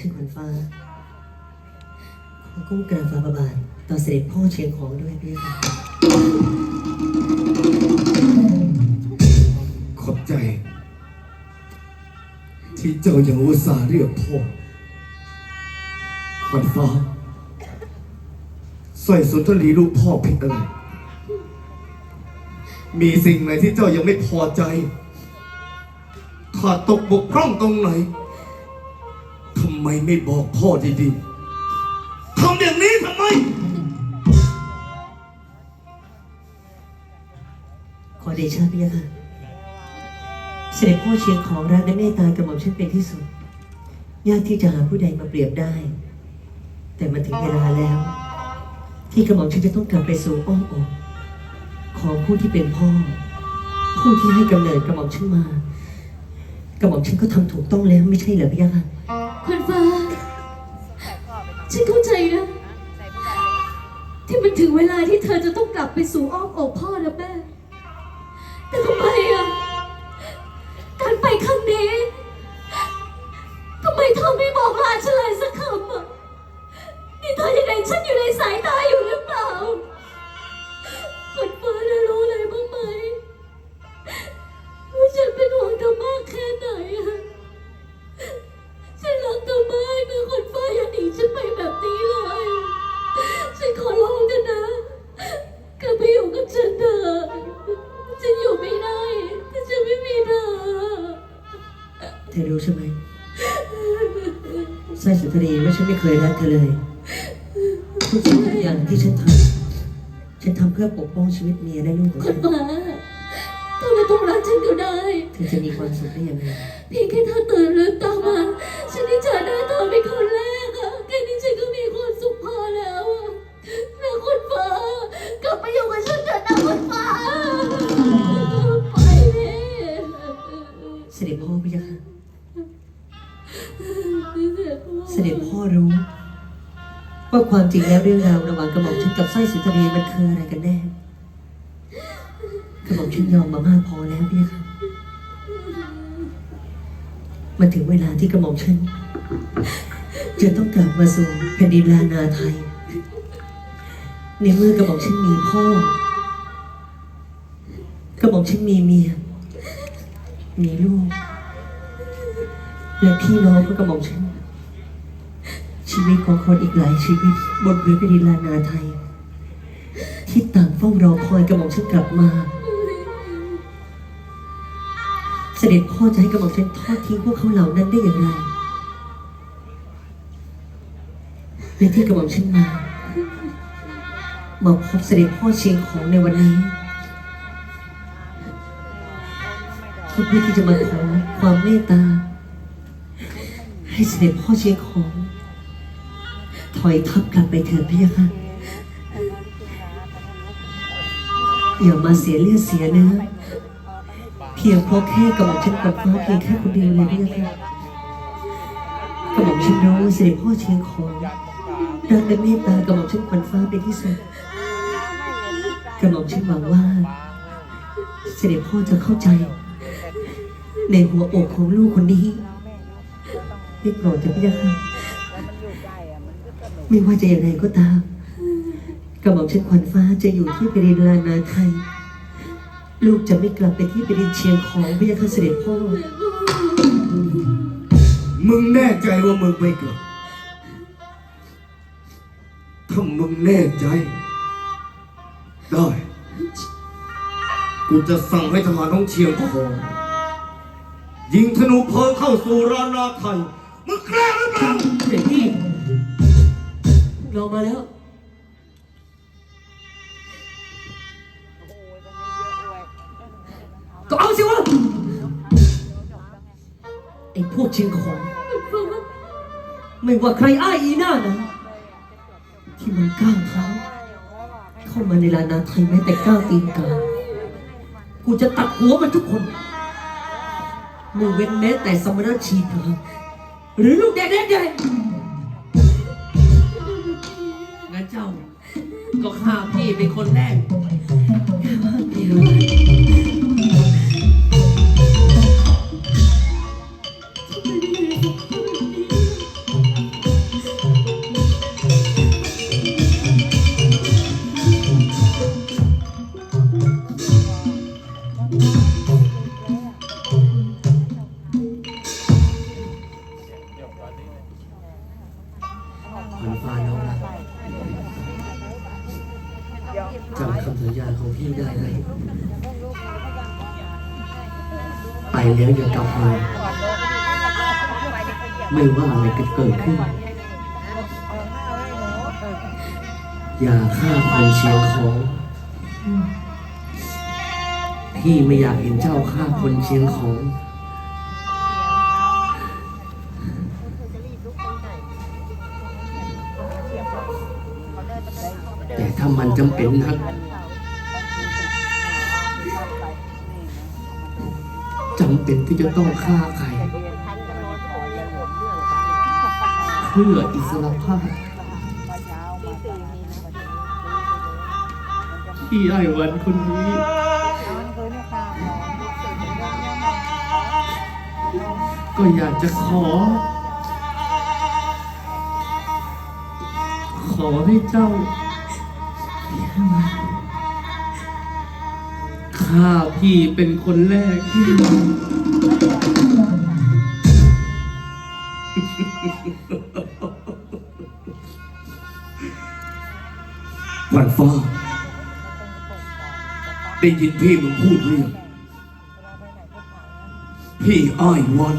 ชื่อขวัญฟ้า ขอก้มกราบฝ่าพระบาทต่อเสด็จพ่อเชียงของด้วยพี่ค่ะขอบใจ ที่เจ้ายังอุตส่าห์เรียกพ่อขวัญฟ้าสร้อยสุนทรีลูกพ่อผิดอะไร มีสิ่งไหนที่เจ้ายังไม่พอใจ ขาดตกบกพร่องตรงไหนำไมไม่บอกพ่อดีๆทำอย่างนี้ทำไม ขอเดชะพี่ค่ะ เสด็จพ่อเชียงของรักและเมตตากระหม่อมฉันเป็นที่สุด ยากที่จะหาผู้ใดมาเปรียบได้ แต่มาถึงเวลาแล้ว ที่กระหม่อมฉันจะต้องกลับไปสู่อ้อมอกของผู้ที่เป็นพ่อ ผู้ที่ให้กำเนิดกระหม่อมฉันมากระหม่อมฉันก็ทำถูกต้องแล้วไม่ใช่เหรอพี่ค่ะ ขวันฟ้า ฉันเข้าใจนะ ที่มันถึงเวลาที่เธอจะต้องกลับไปสู่อ้อมอกพ่อและแม่ เคยรักเธอเลยทุกสิ่งทุกอย่างที่ฉันทำฉันทำเพื่อปกป้องชีวิตเมียและลูกของคฉันนฟ้าเธอไม่ต้องรักฉันก็ได้ เธอจะมีความสุขได้ยังไงเพียงแค่เธอตื่นลืมตามา ฉันได้เจอหน้าเธอเป็นคนแร ว่าความจริงแล้วเรื่องราวระหว่างกระหม่อมฉันกับสร้อยสุนทรีมันคืออะไรกันแน่ กระหม่อมฉันยอมมามากพอแล้วพี่ยค่ะ มันถึงเวลาที่กระหม่อมฉันจะต้องกลับมาสู่แผ่นดินลานาไทย ในเมื่อกระหม่อมฉันมีพ่อ กระหม่อมฉันมีเมีย มีลูก และพี่น้องของกระหม่อมฉัน ชีวิตของคนอีกหลายชีวิต บนพื้นแผ่นดินลานาไทย ที่ต่างเฝ้ารอคอยกระหม่อมฉันกลับมา เสด็จพ่อจะให้กระหม่อมฉันทอดทิ้งพวกเขาเหล่านั้นได้อย่างไรและที่กระหม่อมฉันมามาพบเสด็จพ่อเชียงของในวันนี้เพื่อที่จะมาขอความเมตตา ให้เสด็จพ่อเชียงของ ถอยทับกลับไปเถิดพี่ค่ะ อย่ามาเสียเลือดเสียเนื้อเพียงเพราะแค่กระหม่อมฉันกับฟ้าเพียงแค่คนเดียวเลยพี่ค่ะกระหม่อมฉันรู้เสด็จพ่อเชียงของรักและเมตตากระหม่อมฉันขวัญฟ้าเป็นที่สุดกระหม่อมฉันหวังว่า เสด็จพ่อจะเข้าใจ ในหัวอกของลูกคนนี้ได้โปรดเถอะพี่ค่ะ ไม่ว่าจะยังไงก็ตามกระหม่อมฉันขวัญฟ้าจะอยู่ที่ปรินลานาไทย ลูกจะไม่กลับไปที่ปรินเชียงของพระยาคเสด็จพ่อ มึงแน่ใจว่ามึงไม่กลับ ถ้ามึงแน่ใจ ได้ กูจะสั่งให้ทหารต้องเชียงของยิงธนูเพลิงเข้าสู่รานาไทย มึงกล้าหรือเปล่าเด็กพี่ เรามาแล้ว ก็เอาสิวะไอ้พวกเชียงของ ไม่ว่าใครอ้ายอีหน้านะที่มันก้าวเท้าเข้ามาในลานาไทยแม้แต่ก้าวตีนกากูจะตัดหัวมันทุกคนไม่เว้นแม้แต่สมณชีพหรือลูกแดงแดง เจ้า ก็ฆ่าพี่เป็นคนแรก อย่าฆ่าคนเชียงของ พี่ไม่อยากเห็นเจ้าฆ่าคนเชียงของ แต่ถ้ามันจำเป็นนักจำเป็นที่จะต้องฆ่าใคร เพื่ออิสรภาพ ที่ไอ้วันคนนี้ ก็อยากจะขอ ขอให้เจ้าข้าพี่เป็นคนแรกที่วัญฟ้า ได้ยินพี่มึงพูดเรื่อง พี่อ้ายวัน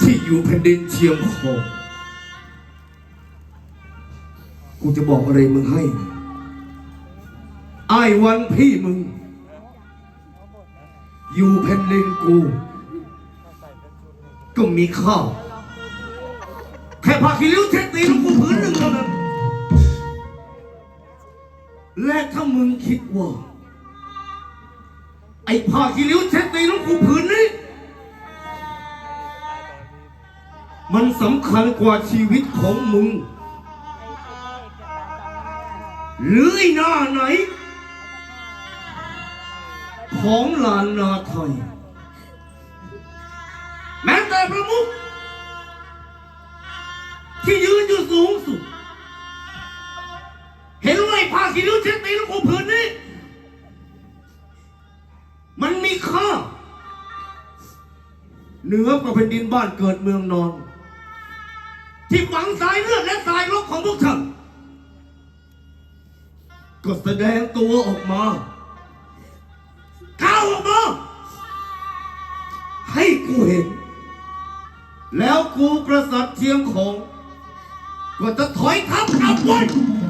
ที่อยู่แผ่นดินเชียงของกูจะบอกอะไรมึงให้อ้ายวันพี่มึง อยู่แผ่นดินกู ก็มีข้าวแค่ผ้าขี้ริ้วเช็ดตีนของกูผืนหนึ่งเท่านั้น และถ้ามึงคิดว่า ไอ้ผ้าขี้ริ้วเช็ดตีนของกูผืนนี้ มันสำคัญกว่าชีวิตของมึง หรือไอ้หน้าไหน ของลานนาไทย แม้แต่ประมุขที่ยืนอยู่สูงสุด ห็นว่าไอ้ผ้าขี้ริ้วเช็ดตีนของกูผืนนี้ มันมีค่าเหนือกว่าแผ่นดินบ้านเกิดเมืองนอน ที่ฝังสายเลือดและสายรกของพวกท่านก็แสดงตัวออกมาก้าวออกมาให้กูเห็น แล้วกูประสัทเทียมของ ก็จะถอยทับกลับไว้เ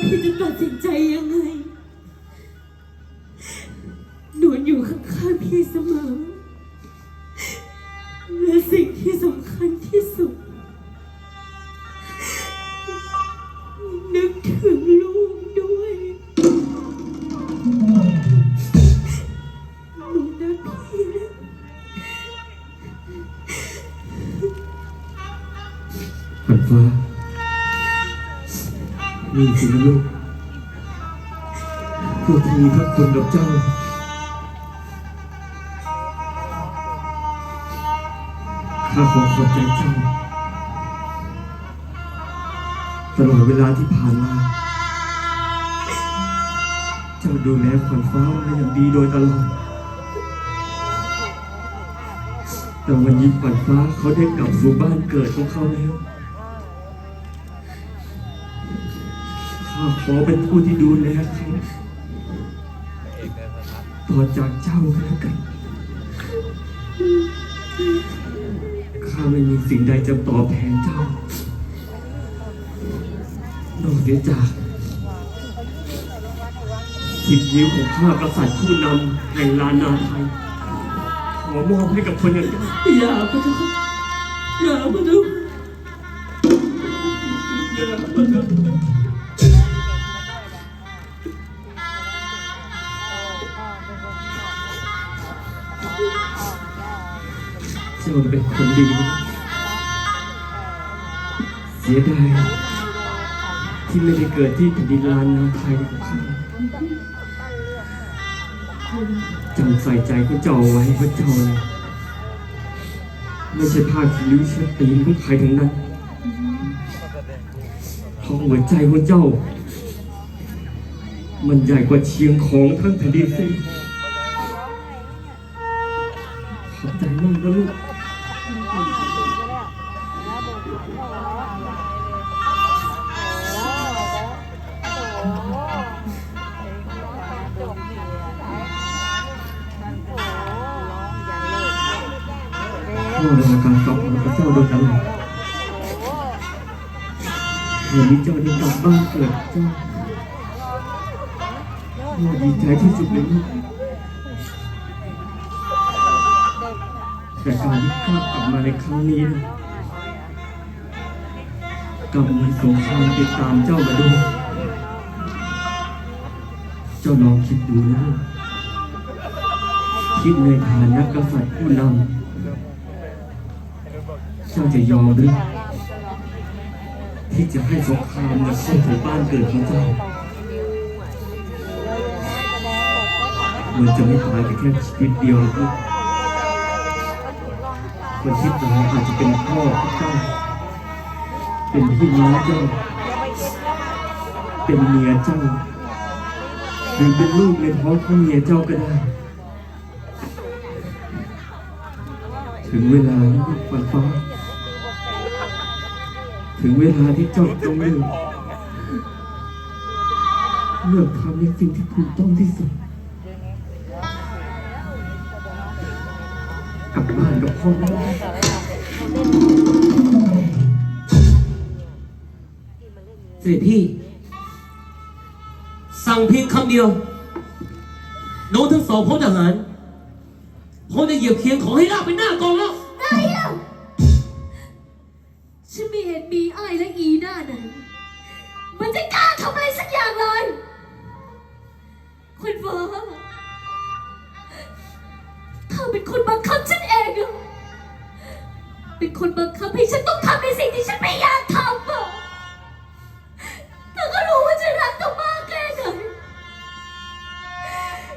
พี่จะตัดสินใจยังไง หนูอยู่ข้างๆพี่เสมอ คุณกับเจ้า ข้าขอขอบใจเจ้า ตลอดเวลาที่ผ่านมา เจ้าดูแลขวัญฟ้ามาอย่างดีโดยตลอด แต่วันนี้ขวัญฟ้าเขาได้กลับสู่บ้านเกิดของเขาแล้วข้าขอเป็นผู้ที่ดูแลเขา ต่อจากเจ้าก็แล้วกัน ข้าไม่มีสิ่งใดจะตอบแทนเจ้า นอกจากทิดนิ้วของข้ากษัตริย์ผู้นำแห่งลานนาไทย ขอมอบให้กับคนอย่างเจ้าอย่าพระเจ้าอย่าพระเจ้าอย่ามาเถอ เจ้าเป็นคนดี เสียดายที่ไม่ได้เกิดที่แผ่นดินลานนาไทยของข้าจำใส่ใจของเจ้าไว้พระเจ้าเลยไม่ใช่ผ้าคีริ้วเช็ดตีนของใครทั้งนั้นเพราะหัวใจของเจ้า มันใหญ่กว่าเชียงของทั้งแผ่นดินสิขอบใจมากนะลูก นี้เจ้าได้กลับบ้านเกิดเจ้าพ่อดีใจที่สุดเลยลูกแต่การที่ข้ากลับมาในครั้งนี้นะกลับมีสงครามติดตามเจ้ามาด้วยเจ้าลองคิดดูนะคิดในฐานะกษัตริย์ผู้นำเจ้าจะยอมหรือ ที่จะให้สงครามมาเข้าถึงบ้านเกิดของเจ้ามันจะไม่ตายไปแค่ชีวิตเดียวหรอกลูกคนที่ตายอาจจะเป็นพ่อของเจ้า เป็นพี่น้องเจ้า เป็นเมียเจ้า หรือเป็นลูกในท้องของเมียเจ้าก็ได้ ถึงเวลาแล้วกฝันฟ้า ถึงเวลาที่เจ้าต้องเลือกเลือกทำในสิ่งที่ถูกต้องที่สุดกลับบ้านกับพ่อแม่เสด็จพี่ สั่งเพียงคำเดียวน้องทั้งสองพลทหารพร้อมจะเหยียบเคียงขอให้ลากไปหน้ากองแล้วไหนล่ะฉันไมีไอ้ายและอีหน้าไหนมันจะกล้าทำอะไรสักอย่างเลย คุณฟ้าเธอเป็นคนบังคับฉันเองอะเป็นคนบังคับให้ฉันต้องทำในสิ่งที่ฉันไม่อยากทำอะเธอก็รู้ว่าฉันรักเธอมากแค่ไหน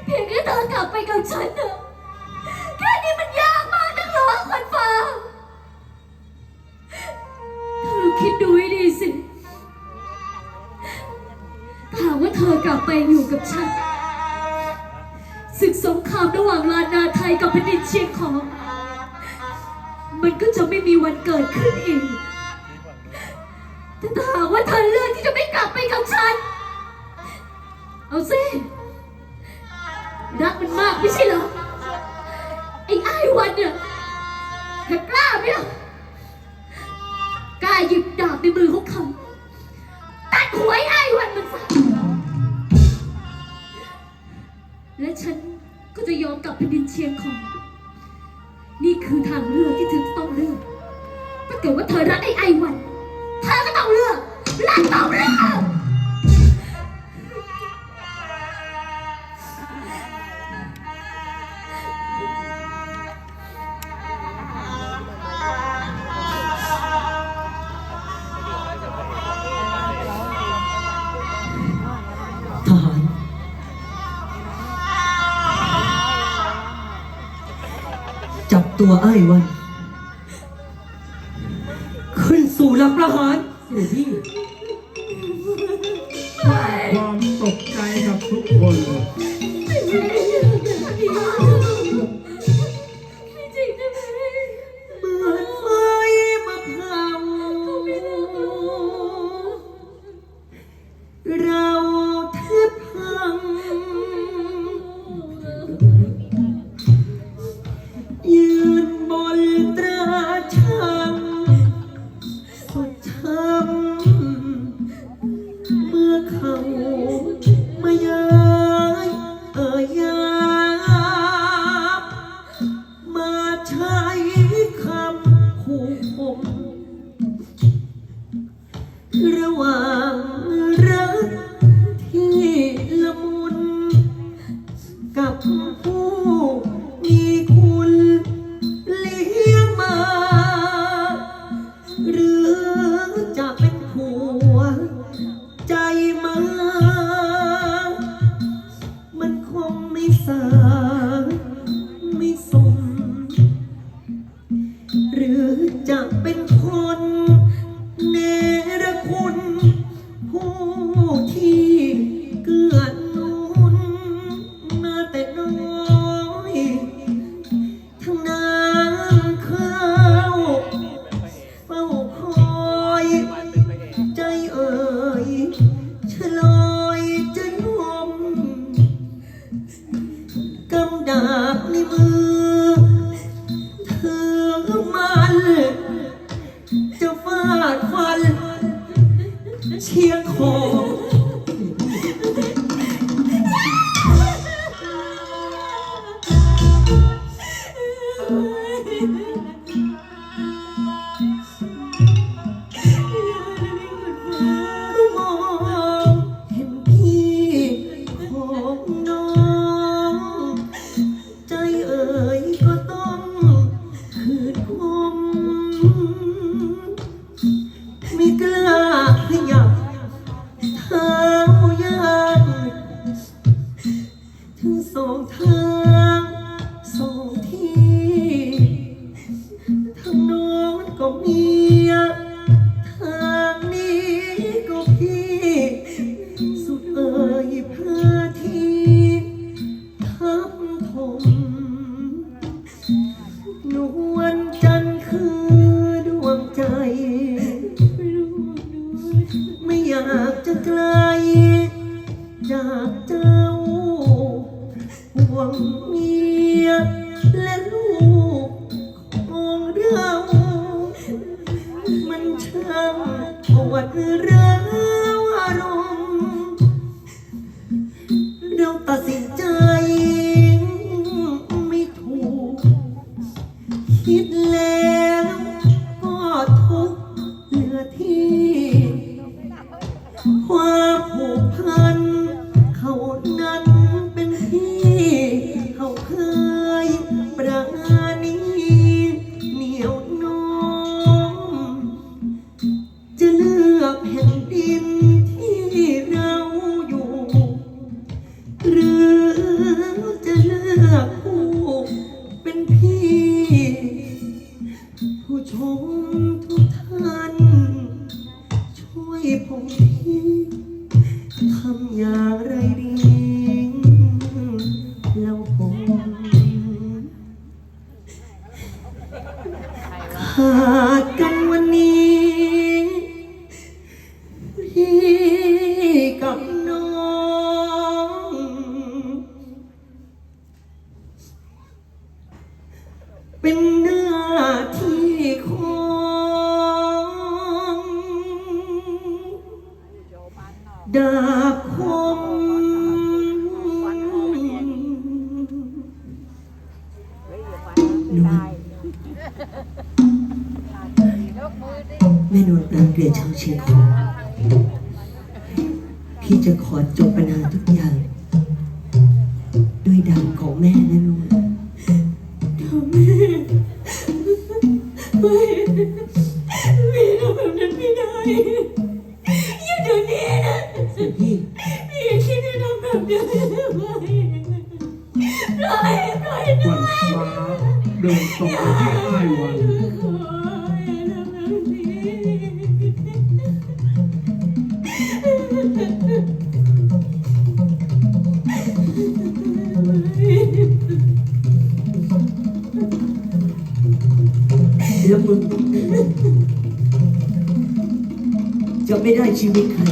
เพียงแค่เธอกลับไปกับฉันอะแค่นี้มันย ฉันศึกสงครามระหว่างลานนาไทยกับแผ่นดินเชียงของ มันก็จะไม่มีวันเกิดขึ้นอีก ฉันก็จะยอมกลับแผ่นดินเชียงของ นี่คือทางเลือกที่เธอจะต้องเลือก ถ้าเกิดว่าเธอรักไอ้ไอวัน เธอก็ต้องเลือกรักต้องเลือก ตัวไอ้ายวัน ขึ้นสู่หลักประหารเสด็จพี่ความตกใจกับทุกคน jump. me I fantasy. ผู้ชมทุกท่าน ช่วยผมทีทำอย่างไร รียนชาเชียงของ พี่จะขอ ไม่ได้ชีวิตใคร